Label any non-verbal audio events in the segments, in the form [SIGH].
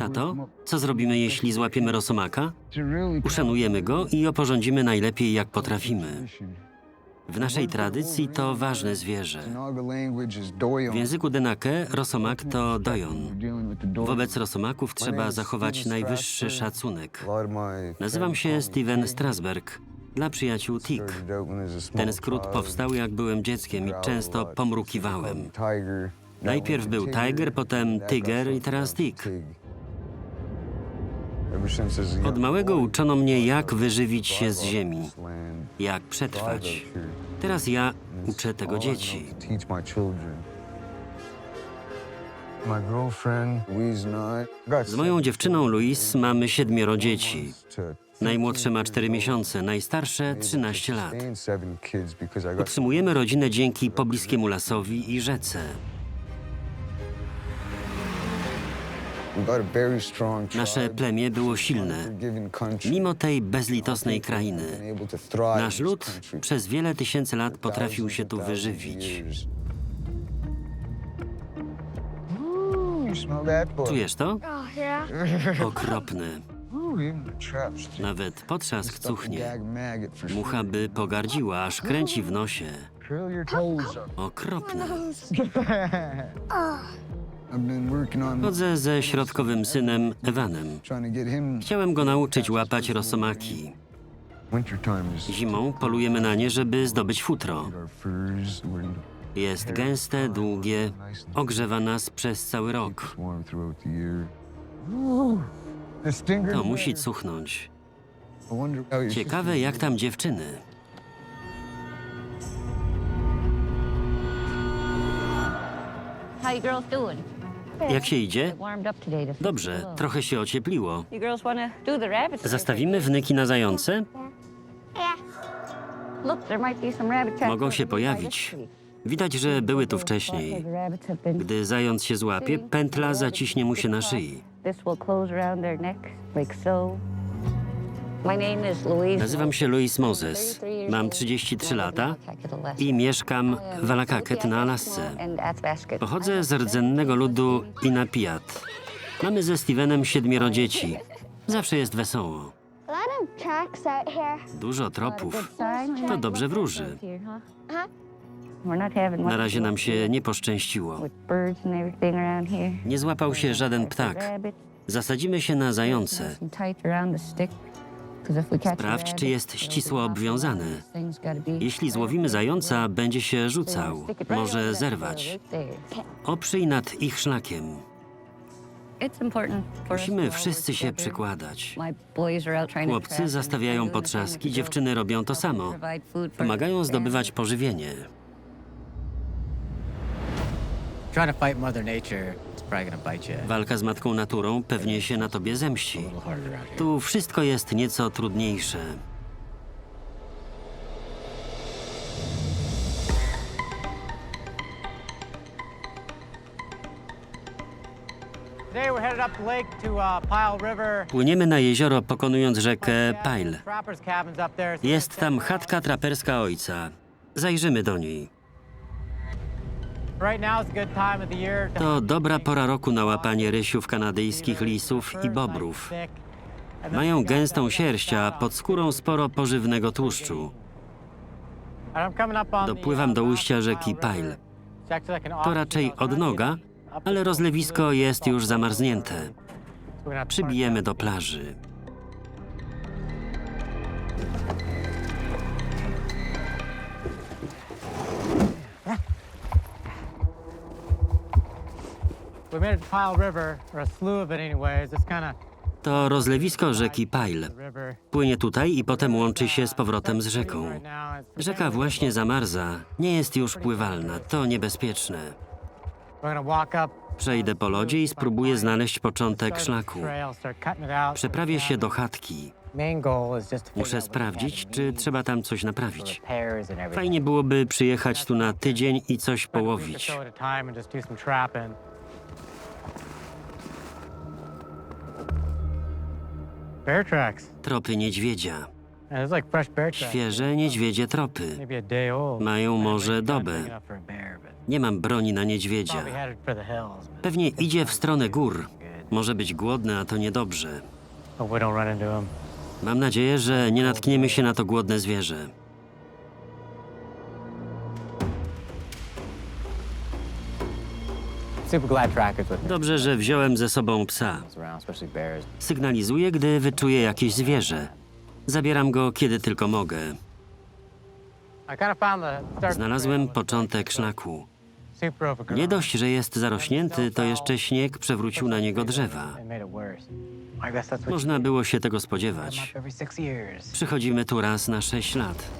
Tato, co zrobimy, jeśli złapiemy rosomaka? Uszanujemy go i oporządzimy najlepiej, jak potrafimy. W naszej tradycji to ważne zwierzę. W języku Denake rosomak to dojon. Wobec rosomaków trzeba zachować najwyższy szacunek. Nazywam się Steven Strasberg, dla przyjaciół TIK. Ten skrót powstał, jak byłem dzieckiem i często pomrukiwałem. Najpierw był Tiger, potem Tiger i teraz Tik. Od małego uczono mnie, jak wyżywić się z ziemi, jak przetrwać. Teraz ja uczę tego dzieci. Z moją dziewczyną Louise mamy siedmioro dzieci. Najmłodsze ma 4 miesiące, najstarsze 13 lat. Utrzymujemy rodzinę dzięki pobliskiemu lasowi i rzece. Nasze plemię było silne, mimo tej bezlitosnej krainy. Nasz lud przez wiele tysięcy lat potrafił się tu wyżywić. Czujesz to? Oh, yeah. [LAUGHS] Okropne. Nawet potrzask cuchnie. Mucha by pogardziła, aż kręci w nosie. Okropne. [LAUGHS] [LAUGHS] Chodzę ze środkowym synem Evanem. Chciałem go nauczyć łapać rosomaki. Zimą polujemy na nie, żeby zdobyć futro. Jest gęste, długie, ogrzewa nas przez cały rok. To musi cuchnąć. Ciekawe, jak tam dziewczyny. How you girls doing? Jak się idzie? Dobrze, trochę się ociepliło. Zastawimy wnyki na zające? Mogą się pojawić. Widać, że były tu wcześniej. Gdy zając się złapie, pętla zaciśnie mu się na szyi. Nazywam się Louis Moses. Mam 33 lata i mieszkam w Alakaket na Alasce. Pochodzę z rdzennego ludu Inapiat. Mamy ze Stevenem siedmioro dzieci. Zawsze jest wesoło. Dużo tropów. To dobrze wróży. Na razie nam się nie poszczęściło. Nie złapał się żaden ptak. Zasadzimy się na zające. Sprawdź, czy jest ścisło obwiązane. Jeśli złowimy zająca, będzie się rzucał. Może zerwać. Oprzyj nad ich szlakiem. Musimy wszyscy się przykładać. Chłopcy zastawiają potrzaski, dziewczyny robią to samo. Pomagają zdobywać pożywienie. Trying to fight Mother Nature, Walka z matką naturą pewnie się na tobie zemści. Tu wszystko jest nieco trudniejsze. Uh. Płyniemy na jezioro, pokonując rzekę Pile. Jest tam chatka traperska ojca. Zajrzymy do niej. To dobra pora roku na łapanie rysiów kanadyjskich lisów i bobrów. Mają gęstą sierść, a pod skórą sporo pożywnego tłuszczu. Dopływam do ujścia rzeki Pile. To raczej odnoga, ale rozlewisko jest już zamarznięte. Przybijemy do plaży. We made it to Pile River, or a slough of it anyways. It's kind of To rozlewisko rzeki Pile. river. Płynie tutaj i potem łączy się z powrotem z rzeką. Right now, it's Rzeka właśnie zamarza, nie jest już pływalna, to niebezpieczne. We're gonna walk up. Przejdę po lodzie i spróbuję znaleźć początek szlaku. Trail, start cutting it out. Przeprawię się do chatki. Main goal is just to figure Muszę out what sprawdzić, czy trzeba tam coś naprawić. repairs and everything. Fajnie byłoby przyjechać tu na tydzień i coś połowić. so at a time and just do some trapping. Bear tracks. Tropy niedźwiedzia. Yeah, there's like fresh bear tracks. Świeże niedźwiedzie tropy. Maybe a day old. Mają może dobę. Nie mam broni na niedźwiedzia. probably headed for the hills. but Pewnie idzie w stronę gór. Może być głodny, a to niedobrze. Hope we don't run into him. Mam nadzieję, że nie natkniemy się na to głodne zwierzę. Dobrze, że wziąłem ze sobą psa. Sygnalizuję, gdy wyczuję jakieś zwierzę. Zabieram go, kiedy tylko mogę. Znalazłem początek szlaku. Nie dość, że jest zarośnięty, to jeszcze śnieg przewrócił na niego drzewa. Można było się tego spodziewać. Przychodzimy tu raz na 6 lat.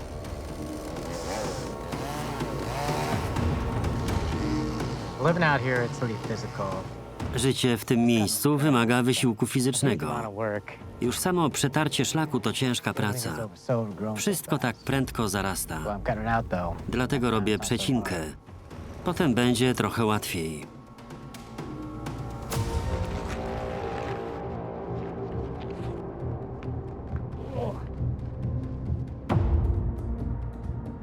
Living out here, it's pretty physical. Życie w tym miejscu wymaga wysiłku A lot fizycznego. of work. Już samo przetarcie szlaku to ciężka praca. Everything's so overgrown. Wszystko tak prędko Well, zarasta. I'm cutting out though. Dlatego robię przecinkę. Potem będzie trochę łatwiej.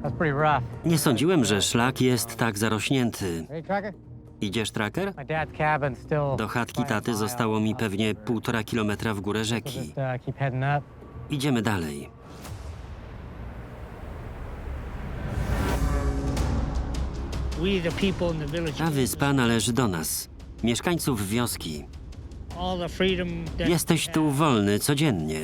That's pretty rough. Nie sądziłem, że szlak jest tak zarośnięty. Tracker? Idziesz, tracker? Do chatki taty zostało mi pewnie półtora kilometra w górę rzeki. Uh. Idziemy dalej. Ta wyspa należy do nas, mieszkańców wioski. Jesteś tu wolny codziennie.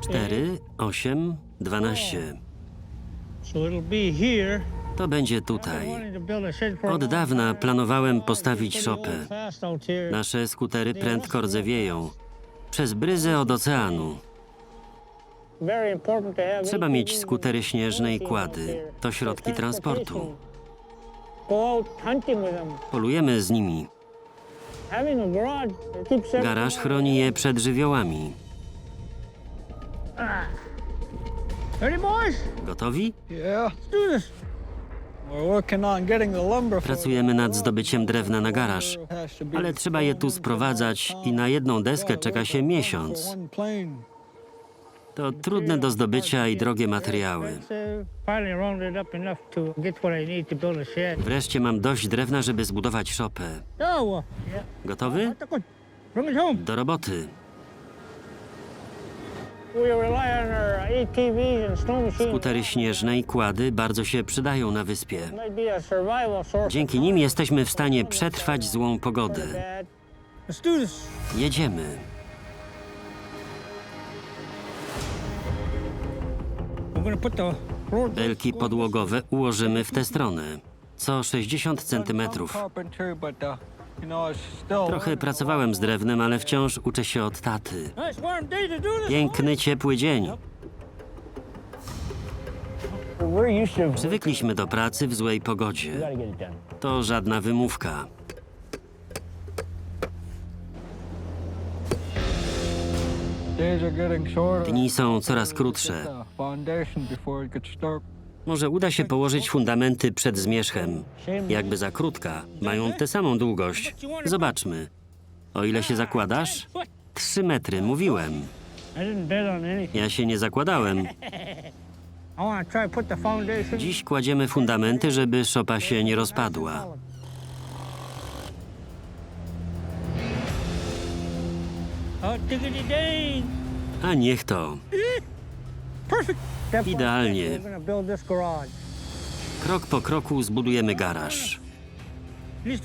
4, 8, 12. so it'll be here. To będzie tutaj. Od dawna planowałem postawić szopę. Nasze skutery prędko rdzewieją. Przez bryzę od oceanu. Trzeba mieć skutery śnieżne i kłady. To środki transportu. Polujemy z nimi. Garaż chroni je przed żywiołami. Boys? Gotowi? Yeah, Let's do this. we're working on getting the lumber for Pracujemy nad zdobyciem drewna na garaż. Has to be Ale trzeba je tu sprowadzać i na jedną deskę czeka się miesiąc. one plane. To trudne do zdobycia i drogie materiały. It's, finally rounded up enough to get what I need to build a shed. Wreszcie mam dość drewna, żeby zbudować szopę. Yeah. Gotowy? Bring it home. Do roboty. Skutery śnieżne i kłady bardzo się przydają na wyspie. Dzięki nim jesteśmy w stanie przetrwać złą pogodę. Jedziemy. Belki podłogowe ułożymy w tę stronę. Co 60 centymetrów. Trochę pracowałem z drewnem, ale wciąż uczę się od taty. Piękny, ciepły dzień. Przywykliśmy do pracy w złej pogodzie. To żadna wymówka. Dni są coraz krótsze. Może uda się położyć fundamenty przed zmierzchem. Jakby za krótka. Mają tę samą długość. Zobaczmy. O ile się zakładasz? Trzy metry, mówiłem. Ja się nie zakładałem. Dziś kładziemy fundamenty, żeby szopa się nie rozpadła. A niech to. Idealnie. Krok po kroku zbudujemy garaż.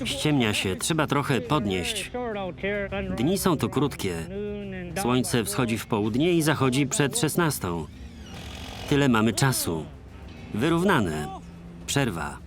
Ściemnia się, trzeba trochę podnieść. Dni są tu krótkie. Słońce wschodzi w południe i zachodzi przed 16. Tyle mamy czasu. Wyrównane. Przerwa.